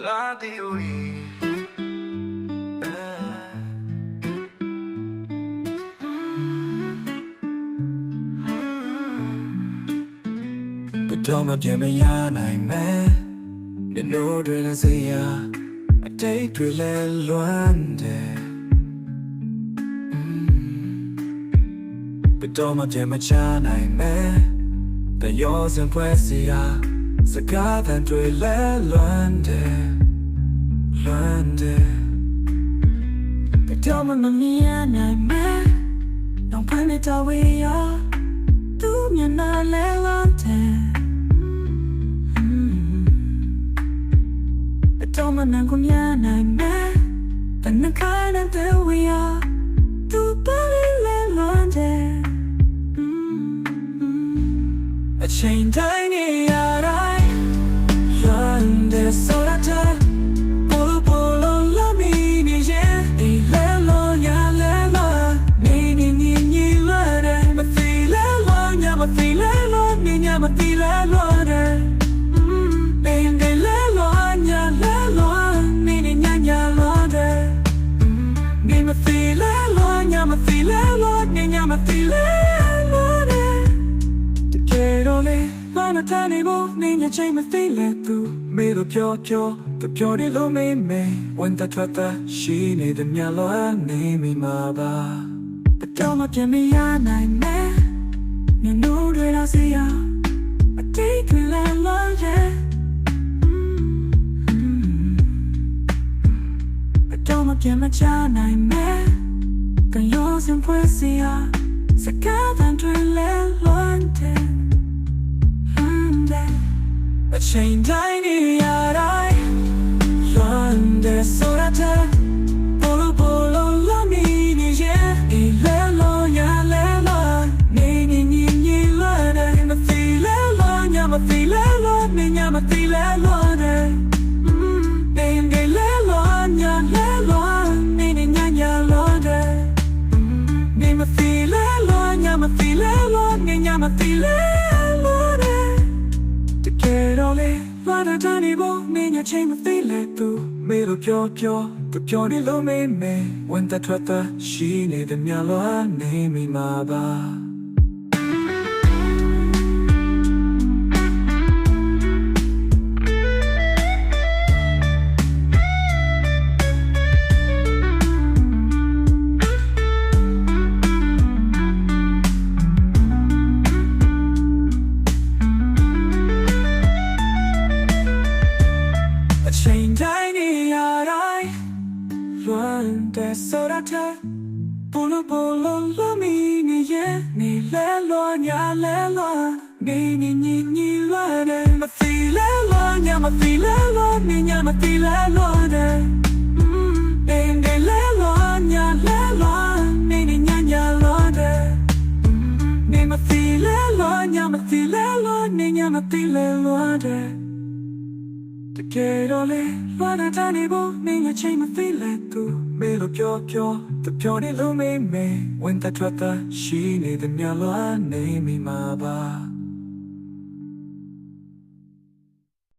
la di ui But don't let me ya nai me The no de la se ya A day to le luan de But don't let me cha nai me The yours and pues ya စကားသံတွေလဲလွမ်းတယ်လွမ်းတယ်ဘယ်တော့မှမမြင်နိုင်မယ်တော့ဖမ်းနေတော့ဝေးရသူမျက်နှာလဲလွမ်းတယ်ဘယ်တော့မှနိုင်ကိုမြင်နိုင်မယ်တနခါနဲ့ဝေးရသူပါလေလဲလွမ်းတယ်အချိန် မသီလဲလို့တဲ့ဘယ်နေလဲလို့ညာလဲလို့နေနေညာညာလို့တဲ့နေမသီလဲလို့ညာမသီလဲလို့နေညာမသီလဲလို့တဲ့တကယ်တော့လေဘာမတန်နေဘူးနေညချိန်မသိလဲသူမေလို့ပြောပြောသူပြောနေလို့မေးမေးဝန်တထွက်တာရှိနေတဲ့ညလောအနေမိမှာပါဘယ်တော့မှပြန်မရနိုင်မယ်ညနိုးတွေတော့စီ ပြန်မချနိုင်မယ်ကလောစင်ဖွဲ့စီရစကားတန်တွေလည်းလွန်တယ်အချိန်တိုင်းနေရတို သီလဲလို့တဲ့နေနေလဲလို့ညာလဲလို့နေနေညာညာလို့တဲ့နေမသီလဲလို့ညာမသီလဲလို့နေညာမသီလဲလို့တဲ့တကယ်တော့လေဘာသာတန်နေဖို့မင်းရဲ့ချိန်မသိလဲသူမေလို့ပြောပြောသူပြောနေလို့မေးမေးဝန်တထွက်တာရှိနေတဲ့မြလောအနေမိမှာပါ လွမ်းတဲ့ဆိုရတဲ့ဘလိုဘလိုလမီနေရဲ့နေလဲလောညာလဲလောနေနေနေနေလွမ်းတယ်မဖီလဲလောညာမဖီလဲ တကယ်တော့လေဘာသာတန်နေဖို့နေငါချိန်မသိလဲသူမေလို့ပြောပြောသူပြောနေလို့မေးမေးဝင်တထွက်တာရှိနေတဲ့ညလောအနေမိမှာပါ